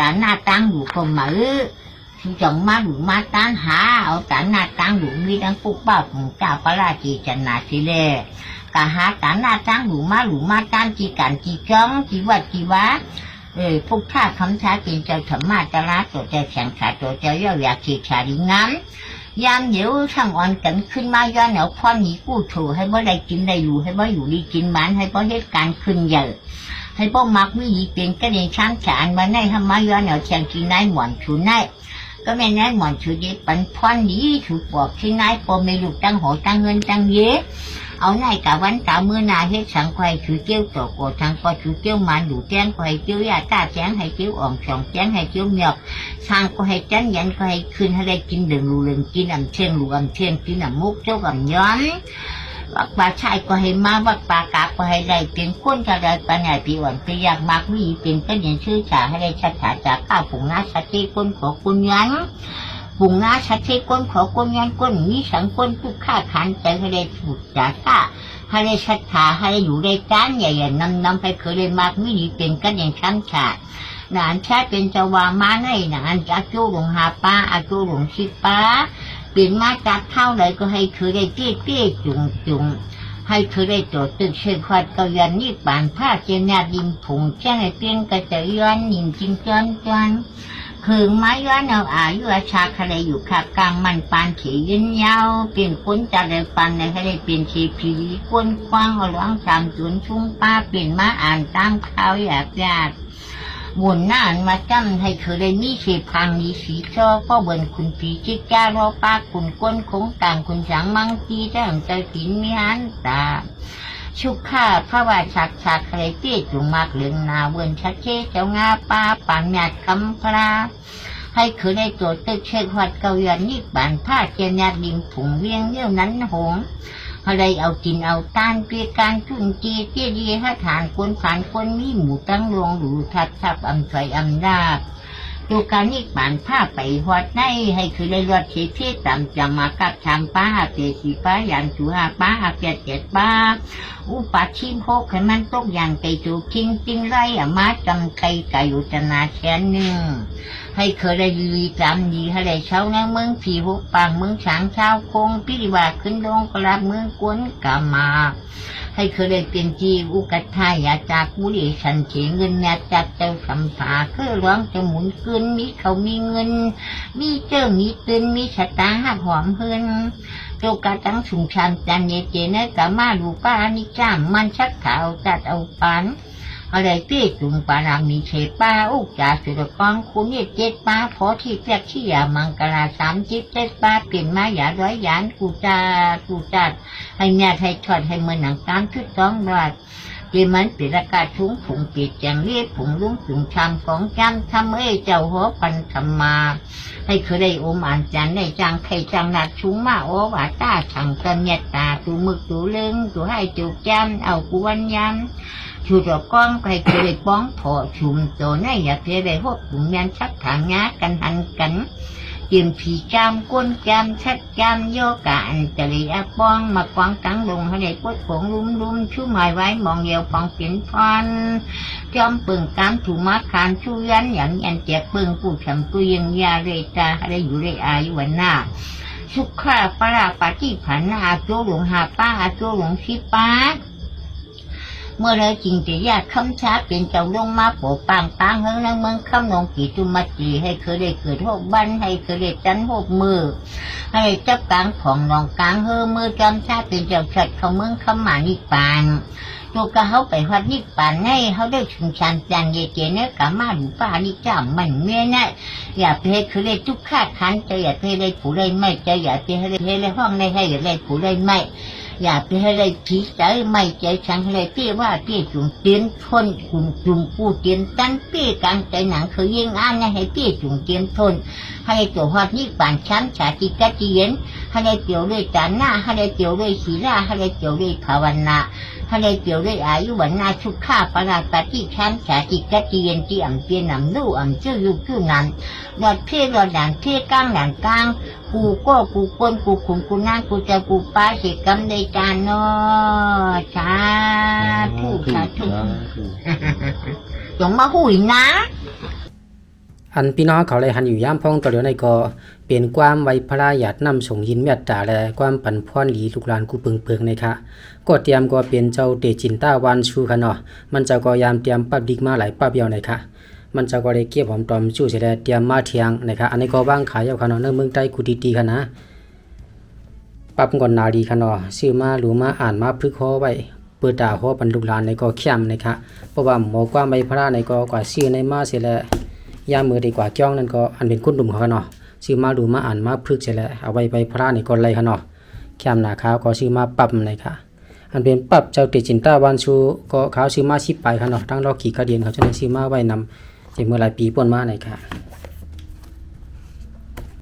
แต่หน้าตั้งอยู่คนมาเออจงมาหนูมาตั้งหาเอาแต่หน้าตั้งหนูมีดังปุ๊บป้าของเจ้าพระราชีจันนาสิเลกะหาแต่หน้าตั้งหนูมาหนูมาตั้งจีกันจีจ้องจีวัดจีวะเออพวกข้าคำชากินเจ้าธรรมะตะละตัวเจ้าแข็งขาตัวเจ้าเย่าอยากขีดชาดิงั้นยามเดี๋ยวช่างอ่อนกันขึ้นมาย้อนเอาความหนีกู้ถูให้บ่ได้กินได้อยู่ให้บ่อยู่ดีกินบ้านให้บ่หตุการขึ้นเยอะ ให้บ่มักวิธีเป็นก็เรียช้างฉานมาในทำมาย้อนเอาแข่งที่นายหมอนชูนายก็แม่นายหมอนชูดีปันพรดีถูกบอกที่นายพอไม่ลูกตั้งหอตั้งเงินตั้งเยอะเอาไหนกะวันกะมือนาเฮ็ดสังควายถือเกี้ยวตัวโกทางก็ถือเกี้ยวมันดูแจ้งก็ให้เกี้ยวยาตาแจ้งให้เกี้ยวอ่องสองแจ้งให้เกี้ยวเหมียกทางก็ให้จันยันก็ให้คืนให้ได้กินเดืองรูเรืองกินอ่ำเชียงรูอ่ำเชียงกินอ่ำมุกเจ้าอ่ำย้อน วักปลาชายก็ให้มาวักปลากาก็ให้ได้เป็นคนกระไดปลาใหญ่ปีอ่อนปีอยากมากมีเป็นก็ยังชื่อจ่าให้ได้ชัดฉาจากข้าวผงน้าชัดที่คนขอคุณยันปุงนาชัดเทก้นขอก้นยันก้นมีสังก้นทุกข้าขันใจให้ได้ถูกจ่าก้าให้ได้ชัดขาให้ได้อยู่ได้การใหญ่ๆนำนำไปเคยได้มากไม่ดีเป็นกันอย่างช้ำฉาดนานชาเป็นจาวามาในหนานจาจูหลงหาป้าอาจูหลงชิป้า ปลี่ยนมาจากเท่าไหรก็ให้เคยได้เตี้ยเตี้ยจุงจุงให้เคยได้โจทย์ตึกเชิงควัดก็ยันนี่ปานผ้าเจียนาดิมผงแจ้งให้เปลี่ยนกระเจย้อนนิ่มจริงจวนจวนคือไม้ย้อนเอาอายุอาชาทะเลอยู่ขับกลางมันปานเขียืนยาวเปลี่ยนคนจะเลยปันในทะเลเปลี่ยนชีผีกวนคว้างเอาล้างสามจุนชุ่งป้าเปลี่ยนมาอ่านตั้งข้าอยากญาติ วนหน้านมาจำให้คือได้มีเสีพังมีสีชอพ่อเบิ่นคุณผีจิกจ้ารอป้าคุณก้นคงต่างคุณสังมังจีแจ้งใจผินมีหันตาชุกข้าพระว่าชักชักใครเตี้ยจุงมากเหลืองนาเวินชัดเชเจ้างาป้าปานหยาดคำพระให้คือได้ตัวตึกเชิดหัดเกายันนี่ปานผ้าเจียนยาดิมผงเวียงเยี่ยวนั้นหง อะไรเอากินเอาต้านเปียการจุนจีเจียดีให้ฐานคนผ่านคนมีหมูตั้งรวงหรือทัดทับอำไฟอำดาจ ดูการนี่ปานผ้าไปหอดในให้คือได้รอดเสพีตามจำมากับชามป้าเปสีป้าอย่างจูหาป้าเปียเจ็ดป้าอุปัชชิมโพกให้มันตกอย่างไก่จูคิงจิงไรอะมาจำไก่ไก่อุจนาแชนหนึ่งให้เคยได้ดีจำดีให้ได้เช้าในเมืองผีหุบปางเมืองฉางเช้าคงพิริวาขึ้นดงกราบเมืองกวนกามา ให้เคยได้เป็นจีอุกัตทายาจากบุรีสันเฉเงินแนจัดเจ้าสัมภาคือร้องจะหมุนเกินมีเขามีเงิน มีเจ้ามีตื่นมีสตาหักหอมเพื่อนโจกาตั้งสุงชามจันเยเจเนกามาดูป้านิจ้ามมันชักขาวจัดเอาปันอะไรเปี้ยจุงปารามีเชป้าอุกจ่าสุรกองคุณเยเจ็ดป้าพอที่แจกที่ยามังกราสามจิบเจ็ดป้าเปลี่ยนมาอย่าร้อยยานกูจากูจัดให้แม่ไทยทอดให้เมื่อหนังตามชุดสองบา ทเจมันปิดอากาชุงผงปิดแจงเรียบผงลุงจุงชามของจำทำเอ้ยเจ้าหัวปันธรรมา ให้เคยได้อมอ่านจันได้จังไข่จังนัดชุงมาโอวาตาช่างกันเนตตาตูมึกตูเลึงตูให้จูกจำเอากวนยำชูดอกก้องให้เคยได้ป้องพอชุมโตในอยากเคยได้พบกลุ่มยันชักถางงากันหันกัน เตรียมผีจำก้นจำชัดจำโยกะอันจริยาป้องมากวางกังลงให้ได้ปวดผงลุ่มลุ่มชูหมายไว้มองเดียวฟองเปลี่ยนฟันจอมปึงตามถูมาคานชูยันอย่างยันเจ็บปึงผู้ชำกุยังยาเรตาอะไรอยู่ในอายุวันหน้าสุขะปราปฏิผันอาโจหลงหาป้าอาโจหลงชิป้า เมื่อไรจริงจะยากคำช้าเป็นเจ้าลงมาโปปางปางเฮืองนังเมืองคำนองกี่จุมาจีให้เคยได้เกิดหกบันให้เคยได้จันหกมือให้จับกลางของนองกลางเฮือมือจำชาเป็นเจ้าชัดเขาเมืองคำหมานิปานตัวก็เขาไปวัดนิพพานให้เขาได้ชุมชันจันเยเจเนกามาดูป้านิจ้ามันเมียนะอย่าไปให้คือได้ทุกข้าขันจะอย่าไปให้ได้ผู้ได้ไม่จะอย่าไปให้ได้ให้ได้ห้องได้ให้อย่าได้ผู้ได้ไม่ อย่าไปให้ได้ผีใจไม่ใจชังให้ได้เปี้ยว่าเปี้ยจุงเตียนทนกลุ่มจุงผู้เตียนตันเปี้ยกลางใจหนังคือยิงอ่านนะให้เปี้ยจุงเตียนทนให้ตัววัดนิพพานช้ำชาติกัจเย็นให้ได้เกี่ยวด้วยจานหน้าให้ได้เกี่ยวด้วยศีลาให้ได้เกี่ยวด้วยภาวนาถ้ได้เกี่ยวด้วยอายุวันนาชุกข้าปราปฏิชันสาธิกัจเจียนที่อ่ำเปียนอ่ำลู่อ่ำชื่อยุคือนั้นรอดเพียรอดด่านเพียก้างด่านกลาง กูก็กูก้นกูขุนกูนั่งกูจะกูป้าเสกกำได้จานเนาะสาธุสาธุจงมาหุยนะอันพี่น้องเขาเลยหันอยู่ย่ามพ้องตัวเดียวในก็เป็นความไว้พระราหยาดนำส่งยินเมตตาและความปันพรหลีลูกหลานกูเปิงเปิงในค่ะก็เตรียมก็เป็นเจ้าเตจินต้าวันชูค่ะเนาะมันเจะก็ยามเตรียมปับดิกมาหลายปับเดียวในค่ะ มันจะก็ได้เก็บหอมตอมชูเสียเตรียมมาเทียงนะคะอันนี้ก็ว่างขายเอาค่ะเนาะในเมืองใต้กูดีๆค่ะนะปับก่อนนาดีค่ะนาะซื้อมาหรือมาอ่านมาพึกคอไว้เปิดดาหัวบรรลุลานในก็เข้มนะคะเพราะว่าหมอกว่าไม่พระในก็กว่าซื้อในมาเสียแล้วยามือดีกว่าจ้องนั่นก็อันเป็นคุณดุมเขาเนาะซื้อมาดูมาอ่านมาพึกเสียแล้วเอาไว้ไปพระในก็เลยค่ะเนาะเข้มหนาขาวก็ซื้อมาปรับนะคะอันเป็นปรับเจ้าติจินตาวันชูก็เขาซื้อมาชิบไปค่ะเนาะทั้งดอกี่กระเดียนเขาจะได้ซื้อมาไว้นำ เจ็เมื่อหลายปีป่นมาในค่ะ